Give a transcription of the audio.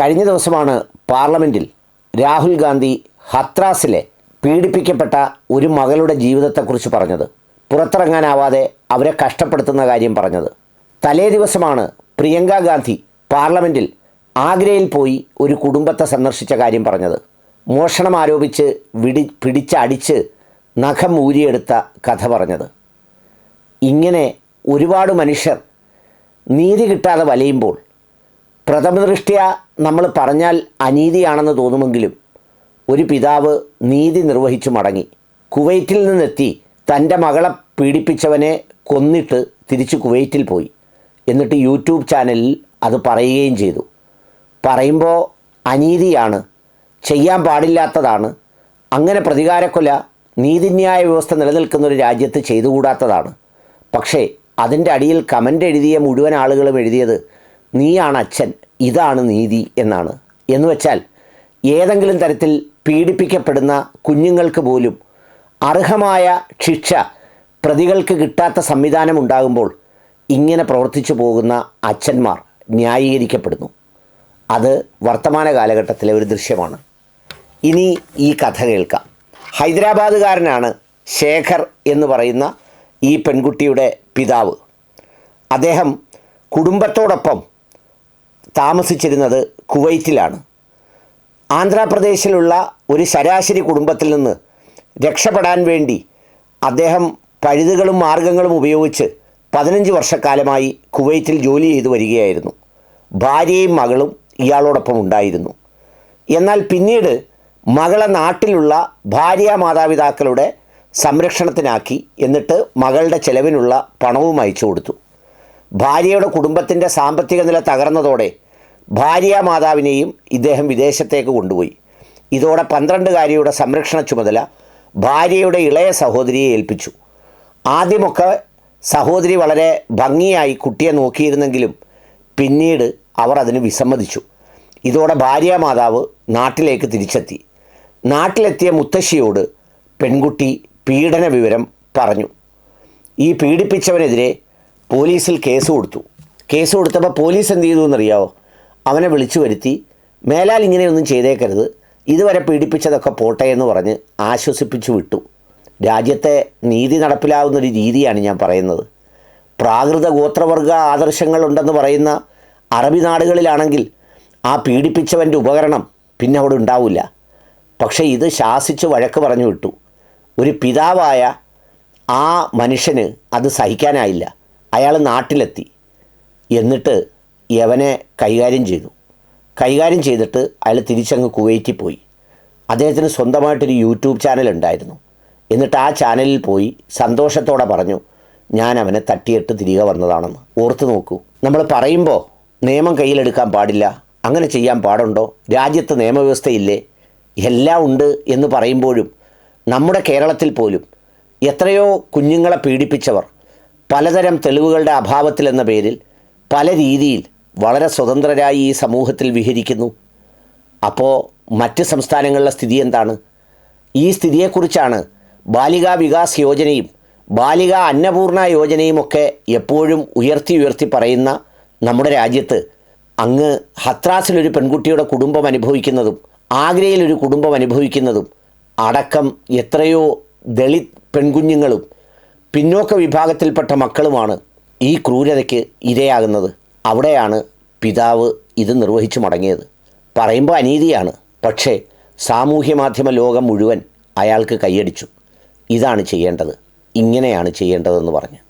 കഴിഞ്ഞ ദിവസമാണ് പാർലമെന്റിൽ രാഹുൽ ഗാന്ധി ഹത്രാസിലെ പീഡിപ്പിക്കപ്പെട്ട ഒരു മകളുടെ ജീവിതത്തെക്കുറിച്ച് പറഞ്ഞത്. പുറത്തിറങ്ങാനാവാതെ അവരെ കഷ്ടപ്പെടുത്തുന്ന കാര്യം പറഞ്ഞത്. തലേ ദിവസമാണ് പ്രിയങ്ക ഗാന്ധി പാർലമെന്റിൽ ആഗ്രയിൽ പോയി ഒരു കുടുംബത്തെ സന്ദർശിച്ച കാര്യം പറഞ്ഞത്. മോഷണം ആരോപിച്ച് വിടി പിടിച്ചടിച്ച് നഖം ഊരിയെടുത്ത കഥ പറഞ്ഞത്. ഇങ്ങനെ ഒരുപാട് മനുഷ്യർ നീതി കിട്ടാതെ വലയുമ്പോൾ പ്രഥമദൃഷ്ട്യ നമ്മൾ പറഞ്ഞാൽ അനീതിയാണെന്ന് തോന്നുമെങ്കിലും ഒരു പിതാവ് നീതി നിർവഹിച്ചു മടങ്ങി. കുവൈറ്റിൽ നിന്നെത്തി തന്റെ മകളെ പീഡിപ്പിച്ചവനെ കൊന്നിട്ട് തിരിച്ച് കുവൈറ്റിൽ പോയി. എന്നിട്ട് യൂട്യൂബ് ചാനലിൽ അത് പറയുകയും ചെയ്തു. പറയുമ്പോൾ അനീതിയാണ് ചെയ്യാൻ പാടില്ലാത്തതാണ് അങ്ങനെ പ്രതികാരക്കൊല നീതിന്യായ വ്യവസ്ഥ നിലനിൽക്കുന്ന ഒരു രാജ്യത്ത് ചെയ്തുകൂടാത്തതാണ്. പക്ഷേ അതിന്റെ അടിയിൽ കമന്റ് എഴുതിയ മുഴുവൻ ആളുകളും എഴുതിയത് നീയാണ് അച്ഛൻ ഇതാണ് നീതി എന്നാണ്. എന്ന് വെച്ചാൽ ഏതെങ്കിലും തരത്തിൽ പീഡിപ്പിക്കപ്പെടുന്ന കുഞ്ഞുങ്ങൾക്ക് പോലും അർഹമായ ശിക്ഷ പ്രതികൾക്ക് കിട്ടാത്ത സംവിധാനം ഉണ്ടാകുമ്പോൾ ഇങ്ങനെ പ്രവർത്തിച്ചു പോകുന്ന അച്ഛന്മാർ ന്യായീകരിക്കപ്പെടുന്നു. അത് വർത്തമാന കാലഘട്ടത്തിലെ ഒരു ദൃശ്യമാണ്. ഇനി ഈ കഥ കേൾക്കാം. ഹൈദരാബാദുകാരനാണ് ശേഖർ എന്ന് പറയുന്ന ഈ പെൺകുട്ടിയുടെ പിതാവ്. അദ്ദേഹം കുടുംബത്തോടൊപ്പം താമസിച്ചിരുന്നത് കുവൈറ്റിലാണ്. ആന്ധ്രാപ്രദേശിലുള്ള ഒരു ശരാശരി കുടുംബത്തിൽ നിന്ന് രക്ഷപ്പെടാൻ വേണ്ടി അദ്ദേഹം പഴുതുകളും മാർഗങ്ങളും ഉപയോഗിച്ച് പതിനഞ്ച് വർഷക്കാലമായി കുവൈറ്റിൽ ജോലി ചെയ്തു വരികയായിരുന്നു. ഭാര്യയും മകളും ഇയാളോടൊപ്പം ഉണ്ടായിരുന്നു. എന്നാൽ പിന്നീട് മകളെ നാട്ടിലുള്ള ഭാര്യ മാതാപിതാക്കളുടെ സംരക്ഷണത്തിനാക്കി എന്നിട്ട് മകളുടെ ചെലവിനുള്ള പണവും അയച്ചു കൊടുത്തു. ഭാര്യയുടെ കുടുംബത്തിന്റെ സാമ്പത്തിക നില തകർന്നതോടെ ഭാര്യ മാതാവിനെയും ഇദ്ദേഹം വിദേശത്തേക്ക് കൊണ്ടുപോയി. ഇതോടെ പന്ത്രണ്ടുകാരിയുടെ സംരക്ഷണ ചുമതല ഭാര്യയുടെ ഇളയ സഹോദരിയെ ഏൽപ്പിച്ചു. ആദ്യമൊക്കെ സഹോദരി വളരെ ഭംഗിയായി കുട്ടിയെ നോക്കിയിരുന്നെങ്കിലും പിന്നീട് അവർ അതിന് വിസമ്മതിച്ചു. ഇതോടെ ഭാര്യ മാതാവ് നാട്ടിലേക്ക് തിരിച്ചെത്തി. നാട്ടിലെത്തിയ മുത്തശ്ശിയോട് പെൺകുട്ടി പീഡന വിവരം പറഞ്ഞു. ഈ പീഡിപ്പിച്ചവനെതിരെ പോലീസിൽ കേസ് കൊടുത്തു. കേസ് കൊടുത്തപ്പോൾ പോലീസ് എന്ത് ചെയ്തു എന്നറിയാവോ? അവനെ വിളിച്ചു വരുത്തി. മേലാൽ ഇങ്ങനെയൊന്നും ചെയ്തേക്കരുത്. ഇതുവരെ പീഡിപ്പിച്ചതൊക്കെ പോട്ടെ എന്ന് പറഞ്ഞ് ആശ്വസിപ്പിച്ചു വിട്ടു. രാജ്യത്തെ നീതി നടപ്പിലാവുന്നൊരു രീതിയാണ് ഞാൻ പറയുന്നത്. പ്രാകൃത ഗോത്രവർഗ ആദർശങ്ങളുണ്ടെന്ന് പറയുന്ന അറബി നാടുകളിലാണെങ്കിൽ ആ പീഡിപ്പിച്ചവന്റെ ഉപകരണം പിന്നെ അവിടെ ഉണ്ടാവില്ല. പക്ഷേ ഇത് ശാസിച്ച് വഴക്ക് പറഞ്ഞു വിട്ടു. ഒരു പിതാവായ ആ മനുഷ്യന് അത് സഹിക്കാനായില്ല. അയാൾ നാട്ടിലെത്തി. എന്നിട്ട് യവനെ കൈകാര്യം ചെയ്തു. കൈകാര്യം ചെയ്തിട്ട് അയാൾ തിരിച്ചങ്ങ് കുവൈറ്റിൽ പോയി. അദ്ദേഹത്തിന് സ്വന്തമായിട്ടൊരു യൂട്യൂബ് ചാനൽ ഉണ്ടായിരുന്നു. എന്നിട്ട് ആ ചാനലിൽ പോയി സന്തോഷത്തോടെ പറഞ്ഞു ഞാൻ അവനെ തട്ടിയിട്ട് തിരികെ വന്നതാണെന്ന്. ഓർത്തു നോക്കൂ. നമ്മൾ പറയുമ്പോൾ നിയമം കയ്യിലെടുക്കാൻ പാടില്ല. അങ്ങനെ ചെയ്യാൻ പാടുണ്ടോ? രാജ്യത്ത് നിയമവ്യവസ്ഥയില്ലേ? എല്ലാം ഉണ്ട് എന്ന് പറയുമ്പോഴും നമ്മുടെ കേരളത്തിൽ പോലും എത്രയോ കുഞ്ഞുങ്ങളെ പീഡിപ്പിച്ചവർ പലതരം തെളിവുകളുടെ അഭാവത്തിൽ എന്ന പേരിൽ പല രീതിയിൽ വളരെ സ്വതന്ത്രരായി ഈ സമൂഹത്തിൽ വിഹരിക്കുന്നു. അപ്പോൾ മറ്റ് സംസ്ഥാനങ്ങളിലെ സ്ഥിതി എന്താണ്? ഈ സ്ഥിതിയെക്കുറിച്ചാണ് ബാലികാ വികാസ് യോജനയും ബാലിക അന്നപൂർണ യോജനയും ഒക്കെ എപ്പോഴും ഉയർത്തി ഉയർത്തി പറയുന്ന നമ്മുടെ രാജ്യത്ത് അങ്ങ് ഹത്രാസിലൊരു പെൺകുട്ടിയുടെ കുടുംബം അനുഭവിക്കുന്നതും ആഗ്രയിലൊരു കുടുംബം അനുഭവിക്കുന്നതും അടക്കം എത്രയോ ദളിത് പെൺകുഞ്ഞുങ്ങളും പിന്നോക്ക വിഭാഗത്തിൽപ്പെട്ട മക്കളുമാണ് ഈ ക്രൂരതയ്ക്ക് ഇരയാകുന്നത്. അവിടെയാണ് പിതാവ് ഇത് നിർവഹിച്ചു മടങ്ങിയത്. പറയുമ്പോൾ അനീതിയാണ്. പക്ഷേ സാമൂഹ്യ മാധ്യമ ലോകം മുഴുവൻ അയാൾക്ക് കൈയടിച്ചു. ഇതാണ് ചെയ്യേണ്ടത്. ഇങ്ങനെയാണ് ചെയ്യേണ്ടതെന്ന് പറഞ്ഞു.